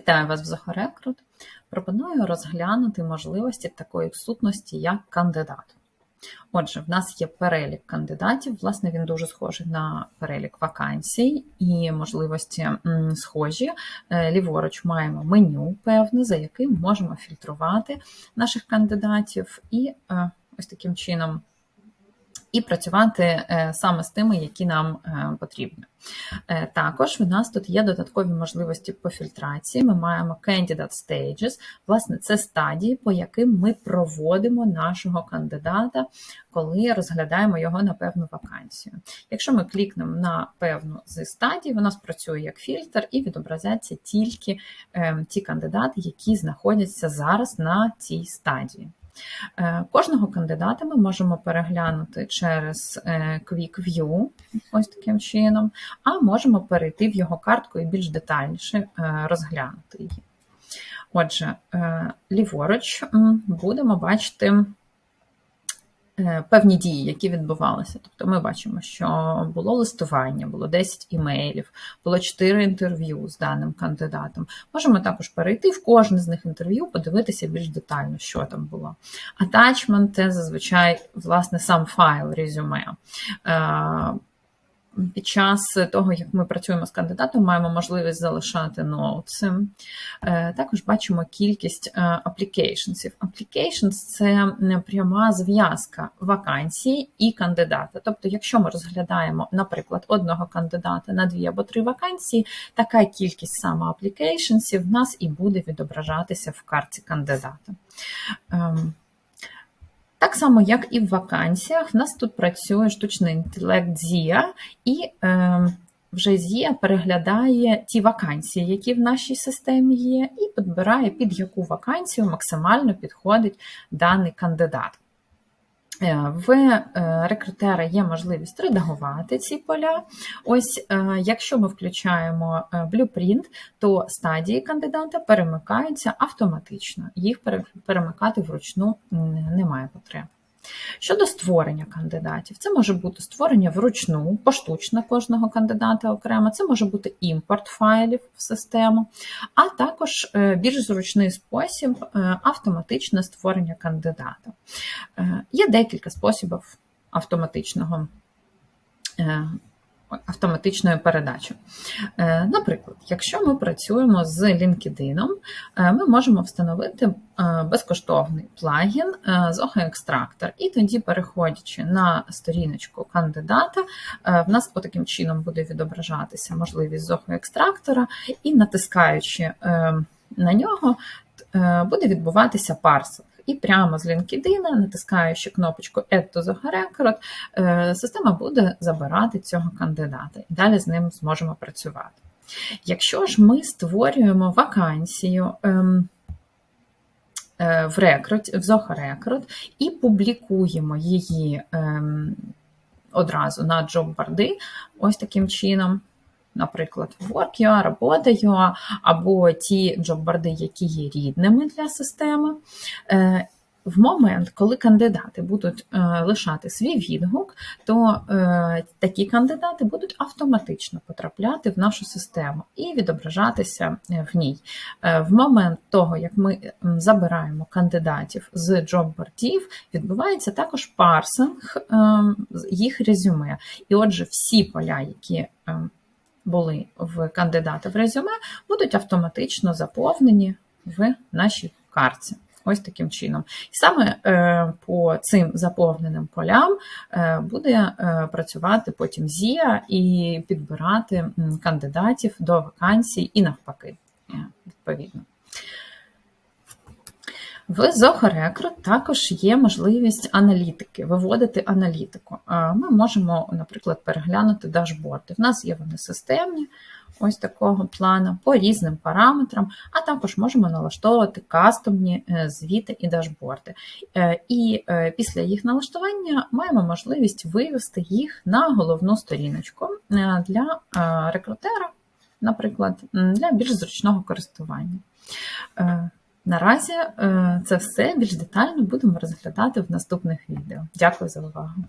Вітаю вас в Зохорекрут. Пропоную розглянути можливості такої сутності, як кандидат. Отже, в нас є перелік кандидатів, власне, він дуже схожий на перелік вакансій і можливості схожі. Е, Ліворуч маємо меню певне, за яким можемо фільтрувати наших кандидатів, і е, ось таким чином і працювати е, саме з тими, які нам е, потрібні. Е, Також в нас тут є додаткові можливості по фільтрації. Ми маємо Candidate Stages, власне, це стадії, по яким ми проводимо нашого кандидата, коли розглядаємо його на певну вакансію. Якщо ми клікнемо на певну з стадій, вона спрацює як фільтр і відобразяться тільки е, ті кандидати, які знаходяться зараз на цій стадії. Е, Кожного кандидата ми можемо переглянути через е, Quick View, ось таким чином, а можемо перейти в його картку і більш детальніше е, розглянути її. Отже, ліворуч будемо бачити певні дії, які відбувалися. Тобто ми бачимо, що було листування, було 10 імейлів, було 4 інтерв'ю з даним кандидатом. Можемо також перейти в кожне з них інтерв'ю, подивитися більш детально, що там було. Атачмент – це зазвичай власне сам файл резюме. Е, Під час того, як ми працюємо з кандидатом, маємо можливість залишати ноутси. Е, Також бачимо кількість е, applications. Applications – це пряма зв'язка вакансії і кандидата. Тобто, якщо ми розглядаємо, наприклад, одного кандидата на дві або три вакансії, така кількість саме applications в нас і буде відображатися в карті кандидата. Так само, як і в вакансіях, в нас тут працює штучний інтелект Зія, і е, вже Зія переглядає ті вакансії, які в нашій системі є, і підбирає, під яку вакансію максимально підходить даний кандидат. Е, В е, рекрутера є можливість редагувати ці поля. Ось, е, якщо ми включаємо Blueprint, то стадії кандидата перемикаються автоматично. Їх перемикати вручну немає потреби. Щодо створення кандидатів, це може бути створення вручну, поштучно кожного кандидата окремо, це може бути імпорт файлів в систему, а також е, більш зручний спосіб е, автоматичне створення кандидата. Е, Є декілька способів автоматичного. Автоматичної передачі. Е, Наприклад, якщо ми працюємо з LinkedIn, е, ми можемо встановити е, безкоштовний плагін з І тоді, переходячи на сторіночку кандидата, в нас таким чином буде відображатися можливість з Охо-екстрактора, і натискаючи на нього, буде відбуватися парсинг. І прямо з LinkedIn, натискаючи кнопочку Add to the Record, е, система буде забирати цього кандидата і далі з ним зможемо працювати. Якщо ж ми створюємо вакансію ем, е, в Recruit, в Zoho Record і публікуємо її ем, одразу на джобборди, ось таким чином, наприклад, Work.ua, Робота.ua, або ті джобборди, які є рідними для системи. Е, в момент, коли кандидати будуть е, лишати свій відгук, то е, такі кандидати будуть автоматично потрапляти в нашу систему і відображатися в ній. В момент того, як ми забираємо кандидатів з джоббордів, відбувається також парсинг е, з їх резюме. І отже, всі поля, які е, були в кандидата в резюме, будуть автоматично заповнені в нашій карці. Ось таким чином. І саме е, по цим заповненим полям е, буде е, працювати потім ЗІА і підбирати кандидатів до вакансій і навпаки, відповідно. В Zoho Recruit також є можливість аналітики, виводити аналітику. Ми можемо, наприклад, переглянути дашборди. В нас є вони системні, ось такого плану, по різним параметрам, а також можемо налаштовувати кастомні е, звіти і дашборди. Е, І е, після їх налаштування маємо можливість вивести їх на головну сторіночку для рекрутера, наприклад, для більш зручного користування. Наразі е, це все більш детально будемо розглядати в наступних відео. Дякую за увагу!